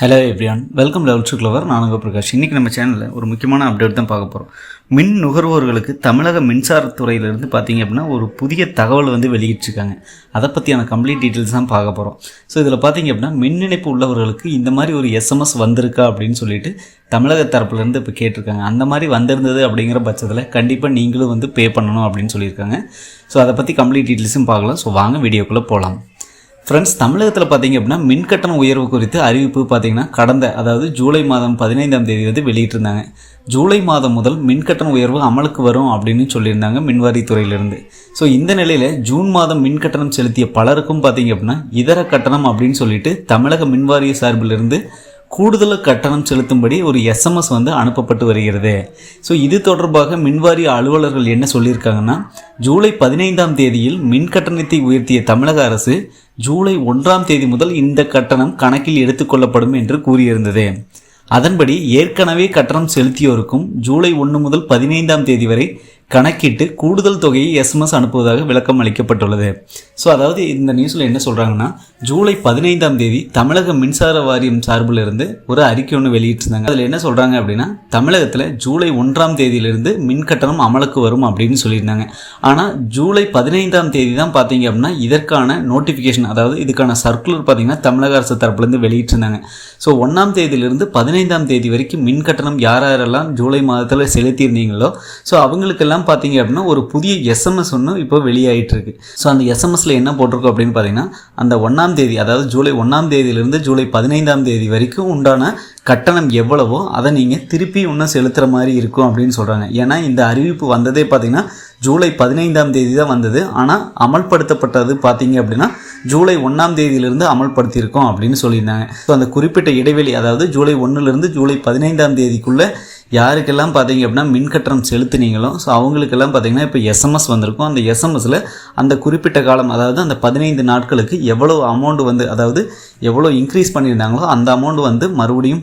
Hello everyone welcome level to clever நான் பிரகாஷ். இன்றைக்கி நம்ம சேனலில் ஒரு முக்கியமான அப்டேட் தான் பார்க்க போகிறோம் மின் நுகர்வோர்களுக்கு தமிழக மின்சாரத்துறையிலேருந்து பார்த்தீங்க அப்படின்னா ஒரு புதிய தகவல் வந்து வெளியிட்டிருக்காங்க. அதை பற்றியான கம்ப்ளீட் டீட்டெயில்ஸ் தான் பார்க்க போகிறோம் ஸோ இதில் பார்த்தீங்க அப்படின்னா மின் இணைப்பு உள்ளவர்களுக்கு இந்த மாதிரி ஒரு எஸ்எம்எஸ் வந்திருக்கா அப்படின்னு சொல்லிட்டு தமிழக தரப்புலேருந்து இப்போ கேட்டிருக்காங்க. அந்த மாதிரி வந்திருந்தது அப்படிங்கிற பட்சத்தில் கண்டிப்பாக நீங்களும் வந்து பே பண்ணணும் அப்படின்னு சொல்லியிருக்காங்க. ஸோ அதை பற்றி கம்ப்ளீட் டீட்டெயில்ஸும் பார்க்கலாம். ஸோ வாங்க வீடியோக்குள்ளே போகலாம் ஃப்ரெண்ட்ஸ் தமிழகத்தில் பார்த்தீங்க அப்படின்னா மின் கட்டண உயர்வு குறித்து அறிவிப்பு பார்த்தீங்கன்னா கடந்த அதாவது ஜூலை மாதம் பதினைந்தாம் தேதி வந்து வெளியிட்டிருந்தாங்க. ஜூலை மாதம் முதல் மின் கட்டண உயர்வு அமலுக்கு வரும் அப்படின்னு சொல்லியிருந்தாங்க மின்வாரித்துறையிலிருந்து ஸோ இந்த நிலையில் ஜூன் மாதம் மின் கட்டணம் செலுத்திய பலருக்கும் பார்த்தீங்க அப்படின்னா இதர கட்டணம் அப்படின்னு சொல்லிட்டு தமிழக மின்வாரிய சார்பிலிருந்து கூடுதல் கட்டணம் செலுத்தும்படி ஒரு எஸ்எம்எஸ் வந்து அனுப்பப்பட்டு வருகிறது. ஸோ இது தொடர்பாக மின்வாரிய அலுவலர்கள் என்ன சொல்லியிருக்காங்கன்னா ஜூலை பதினைந்தாம் தேதியில் மின் கட்டணத்தை உயர்த்திய தமிழக அரசு ஜூலை ஒன்றாம் தேதி முதல் இந்த கட்டணம் கணக்கில் எடுத்துக்கொள்ளப்படும் என்று கூறியிருந்தது. அதன்படி ஏற்கனவே கட்டணம் செலுத்தியோருக்கும் ஜூலை ஒன்று முதல் பதினைந்தாம் தேதி வரை கணக்கிட்டு கூடுதல் தொகையை எஸ்எம்எஸ் அனுப்புவதாக விளக்கம் அளிக்கப்பட்டுள்ளது. ஸோ அதாவது இந்த நியூஸில் என்ன சொல்கிறாங்கன்னா ஜூலை பதினைந்தாம் தேதி தமிழக மின்சார வாரியம் சார்பில் இருந்து ஒரு அறிக்கை ஒன்று வெளியிட்டிருந்தாங்க. அதில் என்ன சொல்கிறாங்க அப்படின்னா தமிழகத்தில் ஜூலை ஒன்றாம் தேதியிலிருந்து மின் கட்டணம் அமலுக்கு வரும் அப்படின்னு சொல்லியிருந்தாங்க. ஆனால் ஜூலை பதினைந்தாம் தேதி தான் பார்த்தீங்க அப்படின்னா இதற்கான நோட்டிஃபிகேஷன் அதாவது இதுக்கான சர்க்குலர் பார்த்தீங்கன்னா தமிழக அரசு தரப்புலேருந்து வெளியிட்டிருந்தாங்க. ஸோ ஒன்றாம் தேதியிலிருந்து பதினைந்தாம் தேதி வரைக்கும் மின் கட்டணம் யார் யாரெல்லாம் ஜூலை மாதத்தில் செலுத்தியிருந்தீங்களோ ஸோ அவங்களுக்கெல்லாம் எல்லாம் பார்த்தீங்க அப்படின்னா ஒரு புதிய எஸ்எம்எஸ் ஒன்று இப்போ வெளியாகிட்டு இருக்கு ஸோ அந்த எஸ்எம்எஸ்ல என்ன போட்டிருக்கோம் அப்படின்னு பார்த்தீங்கன்னா அந்த ஒன்றாம் தேதி அதாவது ஜூலை ஒன்றாம் தேதியிலிருந்து ஜூலை பதினைந்தாம் தேதி வரைக்கும் உண்டான கட்டணம் எவ்வளவோ அதை நீங்கள் திருப்பி இன்னும் செலுத்துகிற மாதிரி இருக்கும் அப்படின்னு சொல்கிறாங்க ஏன்னா இந்த அறிவிப்பு வந்ததே பார்த்தீங்கன்னா ஜூலை பதினைந்தாம் தேதி தான் வந்தது. ஆனால் அமல்படுத்தப்பட்டது பார்த்தீங்க அப்படின்னா ஜூலை ஒன்றாம் தேதியிலிருந்து அமல்படுத்தியிருக்கோம் அப்படின்னு சொல்லியிருந்தாங்க. ஸோ அந்த குறிப்பிட்ட இடைவெளி அதாவது ஜூலை ஒன்றுலேருந்து ஜூலை பதினைந்தாம் தேதிக்குள்ளே யாருக்கெல்லாம் பார்த்தீங்க அப்படின்னா மின் கட்டணம் செலுத்துனீங்களோ ஸோ அவங்களுக்கெல்லாம் பார்த்தீங்கன்னா இப்போ எஸ்எம்எஸ் வந்திருக்கும். அந்த எஸ்எம்எஸில் அந்த குறிப்பிட்ட காலம் அதாவது அந்த பதினைந்து நாட்களுக்கு எவ்வளோ அமௌண்ட் வந்து அதாவது எவ்வளோ இன்க்ரீஸ் பண்ணியிருந்தாங்களோ அந்த அமௌண்ட் வந்து மறுபடியும்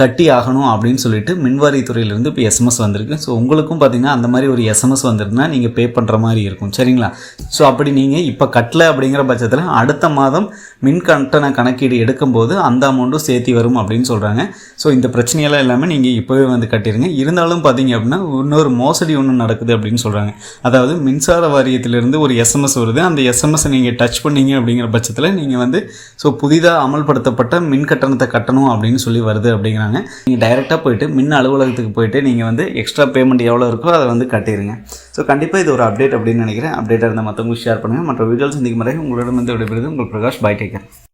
கட்டி ஆகணும் அப்படின்னு சொல்லிட்டு மின்வாரித்துறையிலேருந்து இப்போ எஸ்எம்எஸ் வந்திருக்கு. ஸோ உங்களுக்கும் பார்த்தீங்கன்னா அந்த மாதிரி ஒரு எஸ்எம்எஸ் வந்திருந்தால் நீங்கள் பே பண்ணுற மாதிரி இருக்கும். சரிங்களா? ஸோ அப்படி நீங்கள் இப்போ கட்டலை அப்படிங்கிற பட்சத்தில் அடுத்த மாதம் மின் கட்டண கணக்கீடு எடுக்கும்போது அந்த அமௌண்ட்டும் சேர்த்தி வரும் அப்படின்னு சொல்கிறாங்க ஸோ இந்த பிரச்சனையெல்லாம் எல்லாமே நீங்கள் இப்போவே வந்து கட்டிடுங்க இருந்தாலும் பார்த்தீங்க அப்படின்னா இன்னொரு மோசடி ஒன்று நடக்குது அப்படின்னு சொல்கிறாங்க அதாவது மின்சார வாரியத்திலிருந்து ஒரு எஸ்எம்எஸ் வருது. அந்த எஸ்எம்எஸை நீங்கள் டச் பண்ணீங்க அப்படிங்கிற பட்சத்தில் நீங்கள் வந்து ஸோ புதிதாக அமல்படுத்தப்பட்ட மின் கட்டணத்தை கட்டணும் அப்படின்னு சொல்லி வருது அப்படிங்கிற பண்ணிக்கிறாங்க நீங்கள் டைரெக்டாக போயிட்டு மின் அலுவலகத்துக்கு போயிட்டு நீங்கள் வந்து எக்ஸ்ட்ரா பேமெண்ட் எவ்வளோ இருக்கோ அதை வந்து கட்டிடுங்க ஸோ கண்டிப்பாக இது ஒரு அப்டேட் அப்படின்னு நினைக்கிறேன். அப்டேட்டாக இருந்தால் மற்றவங்களுக்கு ஷேர் பண்ணுங்கள் மற்ற வீடியோஸ் சந்திக்கும் முறை உங்களிடம் வந்து விடைபெறுது உங்கள் பிரகாஷ் பை டேக்கர்